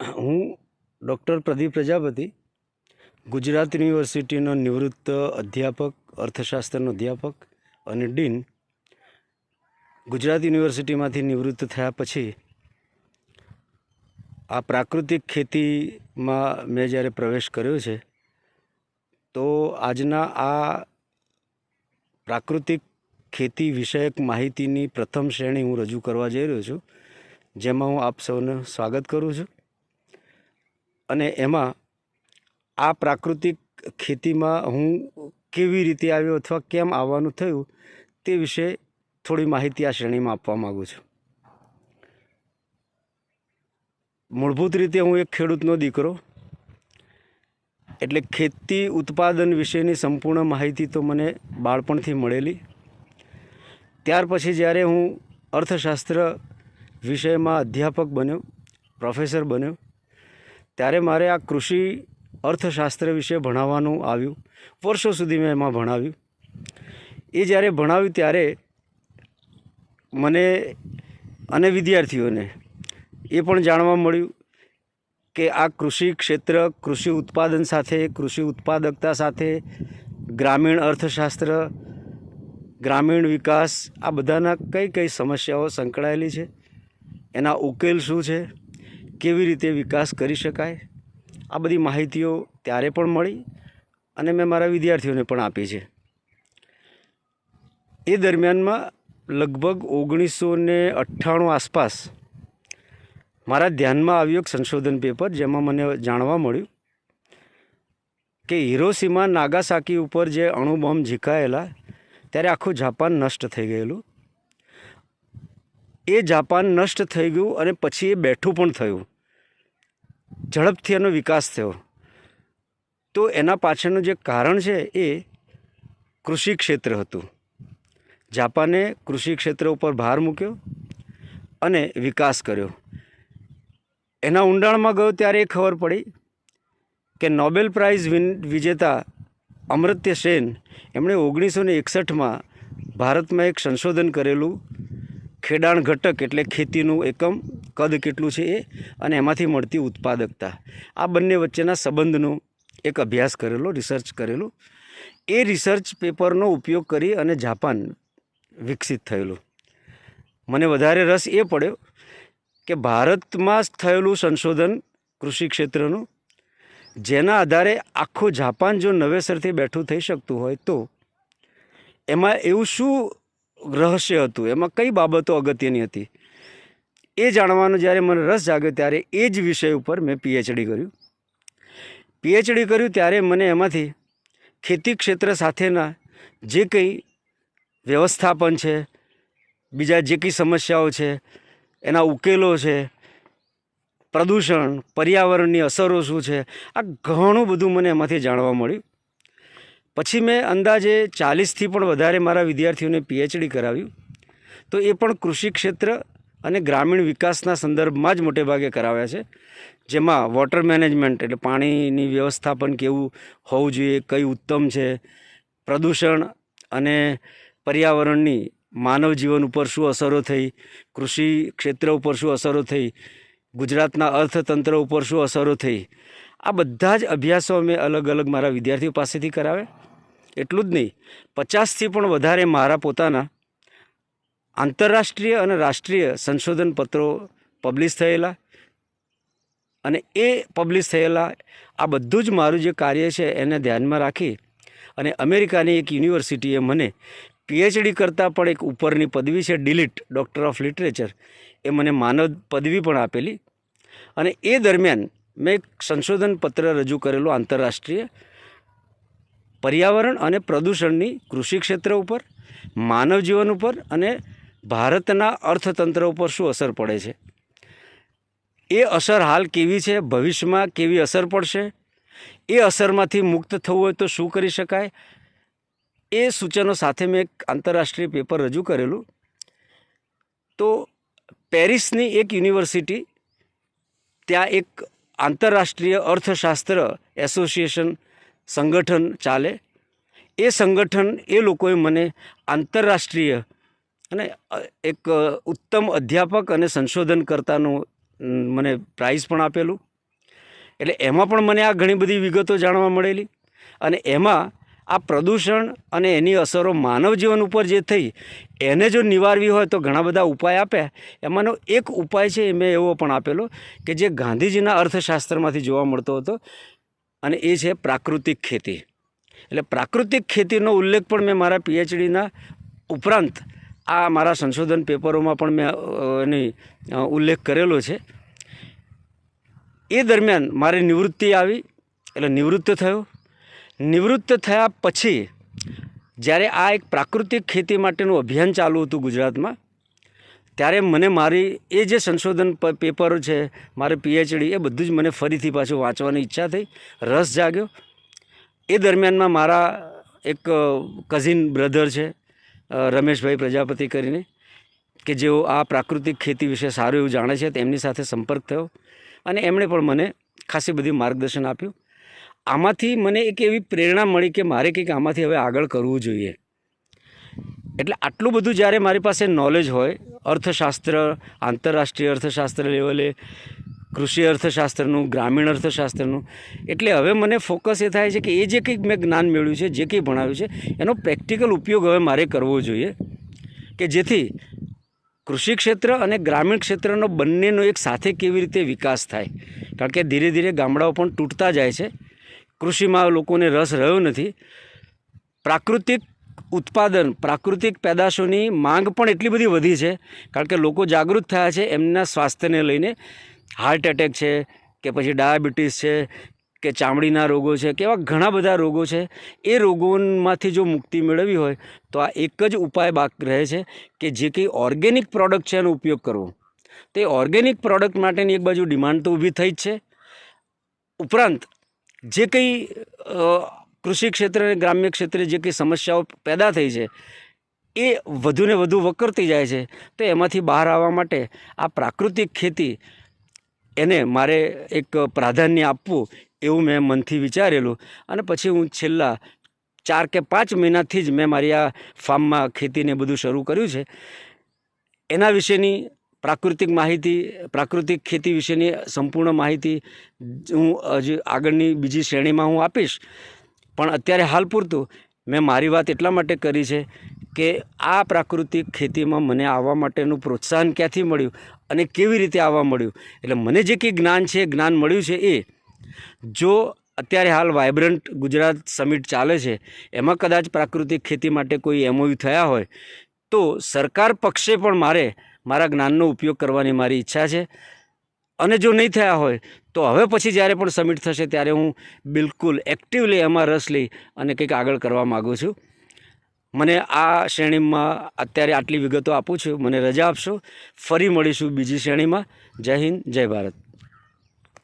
હું ડૉક્ટર પ્રદીપ પ્રજાપતિ, ગુજરાત યુનિવર્સિટીનો નિવૃત્ત અધ્યાપક, અર્થશાસ્ત્રનો અધ્યાપક અને ડીન ગુજરાત યુનિવર્સિટીમાંથી નિવૃત્ત થયા પછી આ પ્રાકૃતિક ખેતીમાં મેં જ્યારે પ્રવેશ કર્યો છે, તો આજના આ પ્રાકૃતિક ખેતી વિષયક માહિતીની પ્રથમ શ્રેણી હું રજૂ કરવા જઈ રહ્યો છું, જેમાં હું આપ સૌનું સ્વાગત કરું છું. અને એમાં આ પ્રાકૃતિક ખેતીમાં હું કેવી રીતે આવ્યો અથવા કેમ આવવાનું થયું તે વિશે થોડી માહિતી આ શ્રેણીમાં આપવા માગું છું. મૂળભૂત રીતે હું એક ખેડૂતનો દીકરો, એટલે ખેતી ઉત્પાદન વિશેની સંપૂર્ણ માહિતી તો મને બાળપણથી મળેલી. ત્યાર પછી જ્યારે હું અર્થશાસ્ત્ર વિષયમાં અધ્યાપક બન્યો, પ્રોફેસર બન્યો ત્યારે મારે આ કૃષિ અર્થશાસ્ત્ર વિશે ભણાવવાનું આવ્યું. વર્ષો સુધી મેં એમાં ભણાવ્યું. એ જ્યારે ભણાવ્યું ત્યારે મને અને વિદ્યાર્થીઓને એ પણ જાણવા મળ્યું કે આ કૃષિ ક્ષેત્ર, કૃષિ ઉત્પાદન સાથે, કૃષિ ઉત્પાદકતા સાથે, ગ્રામીણ અર્થશાસ્ત્ર, ગ્રામીણ વિકાસ આ બધાના કઈ કઈ સમસ્યાઓ સંકળાયેલી છે? એના ઉકેલ શું છે? કેવી રીતે વિકાસ કરી શકાય? આ બધી માહિતીઓ ત્યારે પણ મળી અને મેં મારા વિદ્યાર્થીઓને પણ આપી છે. એ દરમિયાનમાં લગભગ ઓગણીસો ને અઠ્ઠાણું આસપાસ મારા ધ્યાનમાં આવ્યું એક સંશોધન પેપર જેમાં મને જાણવા મળ્યું કે હિરોસીમા નાગાસાકી ઉપર જે અણુબોમ્બ ઝીકાયેલા, ત્યારે આખું જાપાન નષ્ટ થઈ ગયેલું. એ જાપાન નષ્ટ થઈ ગયું અને પછી એ બેઠું પણ થયું. ઝડપથી એનો વિકાસ થયો. તો એના પાછળનું જે કારણ છે એ કૃષિ ક્ષેત્ર હતું. જાપાને કૃષિ ક્ષેત્ર ઉપર ભાર મૂક્યો અને વિકાસ કર્યો. એના ઊંડાણમાં ગયો ત્યારે એ ખબર પડી કે નોબેલ પ્રાઇઝ વિન વિજેતા અમૃત્ય સેન એમણે ઓગણીસો ને એકસઠમાં ભારતમાં એક સંશોધન કરેલું ખેડાણ ઘટક એટલે ખેતીનું એકમ કદ કેટલું છે એ અને એમાંથી મળતી ઉત્પાદકતા. આ બંને વચ્ચેના સંબંધનો એક અભ્યાસ કરેલો રિસર્ચ કરેલો. એ રિસર્ચ પેપરનો ઉપયોગ કરી અને જાપાન વિકસિત થયેલું. મને વધારે રસ એ પડ્યો કે ભારતમાં થયેલું સંશોધન કૃષિ ક્ષેત્રનું, જેના આધારે આખું જાપાન જો નવેસરથી બેઠું થઈ શકતું હોય તો, એમાં એવું શું રહસ્ય હતું. એમાં કઈ બાબતો અગત્યની હતી? એ જાણવાનો જ્યારે મને રસ જાગ્યો ત્યારે એ જ વિષય ઉપર મેં પીએચડી કર્યું. પીએચડી કર્યું ત્યારે મને એમાંથી ખેતી ક્ષેત્ર સાથેના જે કંઈ વ્યવસ્થાપન છે, બીજા જે કંઈ સમસ્યાઓ છે, એના ઉકેલો છે, પ્રદૂષણ, પર્યાવરણની અસરો શું છે, આ ઘણું બધું મને એમાંથી જાણવા મળ્યું. પછી મેં અંદાજે ચાલીસથી પણ વધારે મારા વિદ્યાર્થીઓને પીએચડી કરાવ્યું. તો એ પણ કૃષિ ક્ષેત્ર અને ગ્રામીણ વિકાસના સંદર્ભમાં જ મોટેભાગે કરાવ્યા છે. જેમાં વોટર મેનેજમેન્ટ એટલે પાણીની વ્યવસ્થાપન કેવું હોવું જોઈએ, કઈ ઉત્તમ છે, પ્રદૂષણ અને પર્યાવરણની માનવ જીવન ઉપર શું અસરો થઈ, કૃષિ ક્ષેત્ર ઉપર શું અસરો થઈ, ગુજરાતના અર્થતંત્ર ઉપર શું અસરો થઈ, આ બધા જ અભ્યાસો અમે અલગ અલગ મારા વિદ્યાર્થીઓ પાસેથી કરાવ્યા. એટલું જ નહીં, પચાસથી પણ વધારે મારા પોતાના આંતરરાષ્ટ્રીય અને રાષ્ટ્રીય સંશોધન પત્રો પબ્લિશ થયેલા. અને એ પબ્લિશ થયેલા, આ બધું જ મારું જે કાર્ય છે એને ધ્યાનમાં રાખી અને અમેરિકાની એક યુનિવર્સિટીએ મને પીએચડી કરતાં પણ એક ઉપરની પદવી છે, D Litt doctor of literature એ મને માનવ પદવી પણ આપેલી. અને એ દરમિયાન મેં એક સંશોધન પત્ર રજૂ કરેલું આંતરરાષ્ટ્રીય પર્યાવરણ અને પ્રદૂષણની કૃષિ ક્ષેત્ર ઉપર માનવ જીવન ઉપર અને ભારતના અર્થતંત્ર ઉપર શું અસર પડે છે? એ અસર હાલ કેવી છે? ભવિષ્યમાં કેવી અસર પડશે? એ અસરમાંથી મુક્ત થવું હોય તો શું કરી શકાય? એ સૂચનો સાથે મેં એક આંતરરાષ્ટ્રીય પેપર રજૂ કરેલું. તો પેરિસની એક યુનિવર્સિટી, ત્યાં એક આંતરરાષ્ટ્રીય અર્થશાસ્ત્ર એસોસિએશન સંગઠન ચાલે. એ સંગઠન એ લોકોએ મને આંતરરાષ્ટ્રીય અને એક ઉત્તમ અધ્યાપક અને સંશોધનકર્તાનું મને પ્રાઇઝ પણ આપેલું. એટલે એમાં પણ મને આ ઘણી બધી વિગતો જાણવા મળેલી. અને એમાં આ પ્રદૂષણ અને એની અસરો માનવ જીવન ઉપર જે થઈ, એને જો નિવારવી હોય તો ઘણા બધા ઉપાય આપ્યા. એમાંનો એક ઉપાય છે મેં એવો પણ આપેલો કે જે ગાંધીજીના અર્થશાસ્ત્રમાંથી જોવા મળતો હતો અને એ છે પ્રાકૃતિક ખેતી. એટલે પ્રાકૃતિક ખેતીનો ઉલ્લેખ પણ મેં મારા પીએચડીના ઉપરાંત આ મારા સંશોધન પેપરોમાં પણ મેં એની ઉલ્લેખ કરેલો છે. એ દરમિયાન મારી નિવૃત્તિ આવી, એટલે નિવૃત્ત થયો. નિવૃત્ત થયા પછી જ્યારે આ એક પ્રાકૃતિક ખેતી માટેનું અભિયાન ચાલુ હતું ગુજરાતમાં ત્યારે મને મારી એ જે સંશોધન પેપર છે, મારે પીએચડી એ બધું જ મને ફરીથી પાછું વાંચવાની ઈચ્છા થઈ. રસ જાગ્યો. એ દરમિયાનમાં મારા એક કઝિન બ્રધર છે રમેશભાઈ પ્રજાપતિ કરીને, કે જેઓ આ પ્રાકૃતિક ખેતી વિશે સારું એવું જાણે છે, તેમની સાથે સંપર્ક થયો અને એમણે પણ મને ખાસી બધી માર્ગદર્શન આપ્યું. આમાંથી મને એક એવી પ્રેરણા મળી કે મારે કંઈક આમાંથી હવે આગળ કરવું જોઈએ. એટલે આટલું બધું જ્યારે મારી પાસે નોલેજ હોય, અર્થશાસ્ત્ર, આંતરરાષ્ટ્રીય અર્થશાસ્ત્ર લેવલે, કૃષિ અર્થશાસ્ત્રનું, ગ્રામીણ અર્થશાસ્ત્રનું, એટલે હવે મને ફોકસ એ થાય છે કે એ જે કંઈક મેં જ્ઞાન મેળવ્યું છે, જે કંઈ ભણાવ્યું છે, એનો પ્રેક્ટિકલ ઉપયોગ હવે મારે કરવો જોઈએ કે જેથી કૃષિ ક્ષેત્ર અને ગ્રામીણ ક્ષેત્રનો બંનેનો એક સાથે કેવી રીતે વિકાસ થાય. કારણ કે ધીરે ધીરે ગામડાઓ પણ તૂટતા જાય છે. કૃષિમાં લોકોને રસ રહ્યો નથી. પ્રાકૃતિક ઉત્પાદન, પ્રાકૃતિક પેદાશોની માંગ પણ એટલી બધી વધી છે, કારણ કે લોકો જાગૃત થયા છે એમના સ્વાસ્થ્યને લઈને. હાર્ટ એટેક છે, કે પછી ડાયાબિટીસ છે, કે ચામડીના રોગો છે, કે એવા ઘણા બધા રોગો છે. એ રોગોમાંથી જો મુક્તિ મેળવવી હોય, તો આ એક જ ઉપાય બાક રહે છે, કે જે કંઈ ઓર્ગેનિક પ્રોડક્ટ છે એનો ઉપયોગ કરવો. તે ઓર્ગેનિક પ્રોડક્ટ માટેની એક બાજુ ડિમાન્ડ તો ઊભી થઈ જ છે. ઉપરાંત, જે કંઈ કૃષિ ક્ષેત્ર અને ગ્રામ્ય ક્ષેત્રે જે કંઈ સમસ્યાઓ પેદા થઈ છે, એ વધુને વધુ વકરતી જાય છે. તો એમાંથી બહાર આવવા માટે આ પ્રાકૃતિક ખેતી એને મારે એક પ્રાધાન્ય આપવું એવું મેં મનથી વિચારેલું. અને પછી હું છેલ્લા ચાર કે પાંચ મહિનાથી જ મેં મારી આ ફાર્મમાં ખેતીને બધું શરૂ કર્યું છે. એના વિશેની પ્રાકૃતિક માહિતી, પ્રાકૃતિક ખેતી વિશેની સંપૂર્ણ માહિતી હું હજી આગળની બીજી શ્રેણીમાં હું આપીશ. પણ અત્યારે હાલ પૂરતું. મેં મારી વાત એટલા માટે કરી છે કે આ પ્રાકૃતિક ખેતીમાં મને આવવા માટેનું પ્રોત્સાહન ક્યાંથી મળ્યું અને કેવી રીતે આવવા મળ્યું? એટલે મને જે કંઈ જ્ઞાન છે, જ્ઞાન મળ્યું છે એ, જો અત્યારે હાલ વાઇબ્રન્ટ ગુજરાત સમિટ ચાલે છે, એમાં કદાચ પ્રાકૃતિક ખેતી માટે કોઈ એમઓયુ થયા હોય, તો સરકાર પક્ષે પણ મારે મારા જ્ઞાનનો ઉપયોગ કરવાની મારી ઈચ્છા છે. અને જો નહીં થયા હોય, તો હવે પછી જ્યારે પણ સમિટ થશે ત્યારે હું બિલકુલ એક્ટિવલી એમાં રસ લઈ અને કંઈક આગળ કરવા માગું છું. મને આ શ્રેણીમાં અત્યારે આટલી વિગતો આપું છું. મને રજા આપશો. ફરી મળીશું બીજી શ્રેણીમાં. જય હિન્દ, જય ભારત.